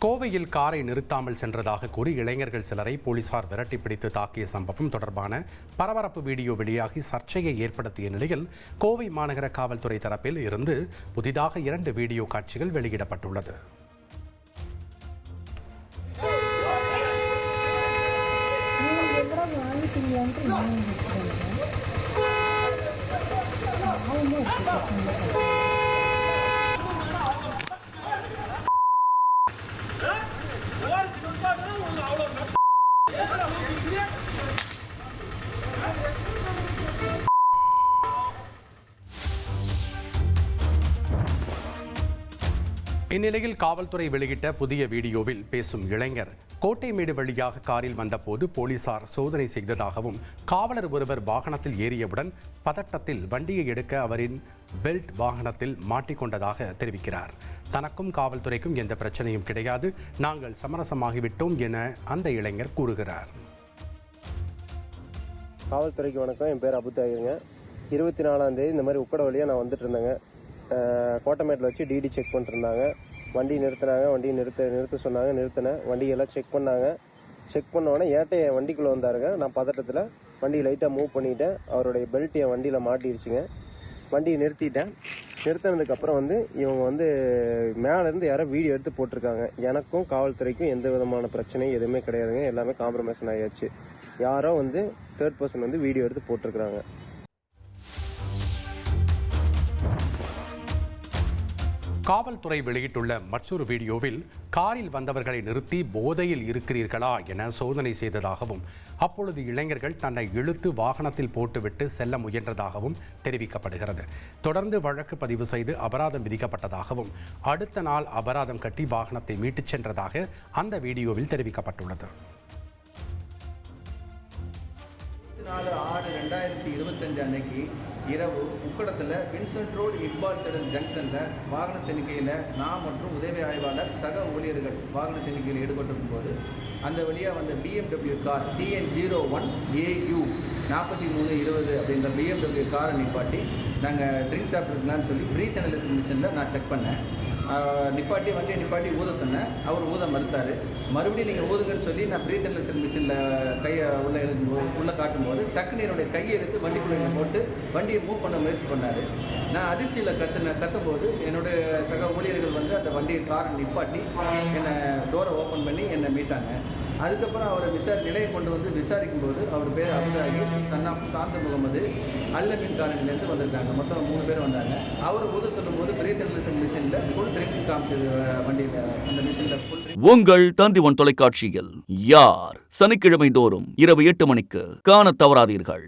கோவையில் காரை நிறுத்தாமல் சென்றதாக கூறி இளைஞர்கள் சிலரை போலீசார் விரட்டி பிடித்து தாக்கிய சம்பவம் தொடர்பான பரபரப்பு வீடியோ வெளியாகி சர்ச்சையை ஏற்படுத்திய நிலையில் கோவை மாநகர காவல்துறை தரப்பில் இருந்து புதிதாக இரண்டு வீடியோ காட்சிகள் வெளியிடப்பட்டுள்ளது. நீங்கள் இந்நிலையில் காவல்துறை வெளியிட்ட புதிய வீடியோவில் பேசும் இளைஞர் கோட்டைமேடு வழியாக காரில் வந்தபோது போலீசார் சோதனை செய்ததாகவும் காவலர் ஒருவர் வாகனத்தில் ஏறியவுடன் பதட்டத்தில் வண்டியை எடுக்க அவரின் பெல்ட் வாகனத்தில் மாட்டிக்கொண்டதாக தெரிவிக்கிறார். தனக்கும் காவல்துறைக்கும் எந்த பிரச்சனையும் கிடையாது. நாங்கள் சமரசமாகிவிட்டோம் என அந்த இளைஞர் கூறுகிறார். காவல்துறைக்கு வணக்கம். என் பேர் அபுத்தாயிருங்க இருபத்தி நாலாம் தேதி இந்த மாதிரி உக்கட வழியாக நான் வந்துட்டு இருந்தேங்க. கோட்டமேட்டில் வச்சு டிடி செக் பண்ணிட்டு இருந்தாங்க. வண்டி நிறுத்தினாங்க வண்டி நிறுத்த நிறுத்த சொன்னாங்க நிறுத்தினேன். வண்டியெல்லாம் செக் பண்ணாங்க. செக் பண்ண உடனே ஏட்டை என் வண்டிக்குள்ளே வந்தாருங்க. நான் பதட்டத்தில் வண்டியை லைட்டாக மூவ் பண்ணிட்டேன். அவருடைய பெல்ட் என் வண்டியில் மாட்டிடுச்சுங்க வண்டியை நிறுத்திட்டேன். நிறுத்தினதுக்கப்புறம் வந்து இவங்க வந்து மேலேருந்து யாரோ வீடியோ எடுத்து போட்டிருக்காங்க. எனக்கும் காவல்துறைக்கும் எந்த விதமான பிரச்சனையும் எதுவுமே கிடையாதுங்க. எல்லாமே காம்ப்ரமைஸ் ஆகியாச்சு யாரோ வந்து தேர்ட் பர்சன் வந்து வீடியோ எடுத்து போட்டிருக்கிறாங்க. காவல்துறை வெளியிட்டுள்ள மற்றொரு வீடியோவில் காரில் வந்தவர்களை நிறுத்தி போதையில் இருக்கிறீர்களா என சோதனை செய்ததாகவும் அப்பொழுது இளைஞர்கள் தன்னை இழுத்து வாகனத்தில் போட்டுவிட்டு செல்ல முயன்றதாகவும் தெரிவிக்கப்படுகிறது. தொடர்ந்து வழக்கு பதிவு செய்து அபராதம் விதிக்கப்பட்டதாகவும் அடுத்த நாள் அபராதம் கட்டி வாகனத்தை மீட்டுச் சென்றதாக அந்த வீடியோவில் தெரிவிக்கப்பட்டுள்ளது. இருபத்தி நாலு ஆறு ரெண்டாயிரத்தி இருபத்தஞ்சு அன்னைக்கு இரவு உக்கடத்தில் வின்சென்ட் ரோடு இக்பால் திடல் ஜங்ஷனில் வாகன தணிக்கையில் நான் மற்றும் உதவி ஆய்வாளர் சக ஊழியர்கள் வாகன தணிக்கையில் ஈடுபட்டிருக்கும் போது அந்த வழியாக வந்த BMW car TN zero one AU நாற்பத்தி மூணு இருபது அப்படின்ற பிஎம்டபிள்யூ காரை நிப்பாட்டி நாங்கள் ட்ரிங்க்ஸ் சாப்பிட்டுருக்கலான்னு சொல்லி ப்ரீத் அனலிசிஸ் மிஷினில் நான் செக் பண்ணேன். நிப்பாட்டி வண்டியை நிப்பாட்டி ஊத சொன்னேன். அவர் ஊத மறுத்தார். மறுபடியும் நீங்கள் ஊதுங்கன்னு சொல்லி நான் ப்ரீத் அனலிசிஸ் மிஷினில் கையை உள்ளே எழுதும்போது உள்ளே காட்டும்போது டக்குன்னு என்னுடைய கையை எடுத்து வண்டிக்குள்ளே போட்டு வண்டியை மூவ் பண்ண முயற்சி பண்ணார். நான் அதிர்ச்சியில் கத்துன கத்தும்போது என்னுடைய சக ஊழியர்கள் வந்து அந்த வண்டியை காரை நிப்பாட்டி என்னை டோரை ஓப்பன் பண்ணி என்னை மீட்டாங்க. அதுக்கப்புறம் அவரை விசாரி நிலையை கொண்டு வந்து விசாரிக்கும் போது அவர் பேர் அபுதாகி சன் ஆஃப் சாந்த முகமது அல்லமின் காலனிலேருந்து வந்திருக்காங்க. மொத்தம் மூணு பேர் வந்தாங்க. அவர் போது சொல்லும்போது பிரீத் அனலிசன் மிஷினில் ஃபுல் ட்ரிங்க் காமிச்சது வண்டியில். அந்த மிஷினில் ஃபுல் உங்கள் தந்திவன் தொலைக்காட்சியில் யார்? சனிக்கிழமை தோறும் இரவு எட்டு மணிக்கு காண தவறாதீர்கள்.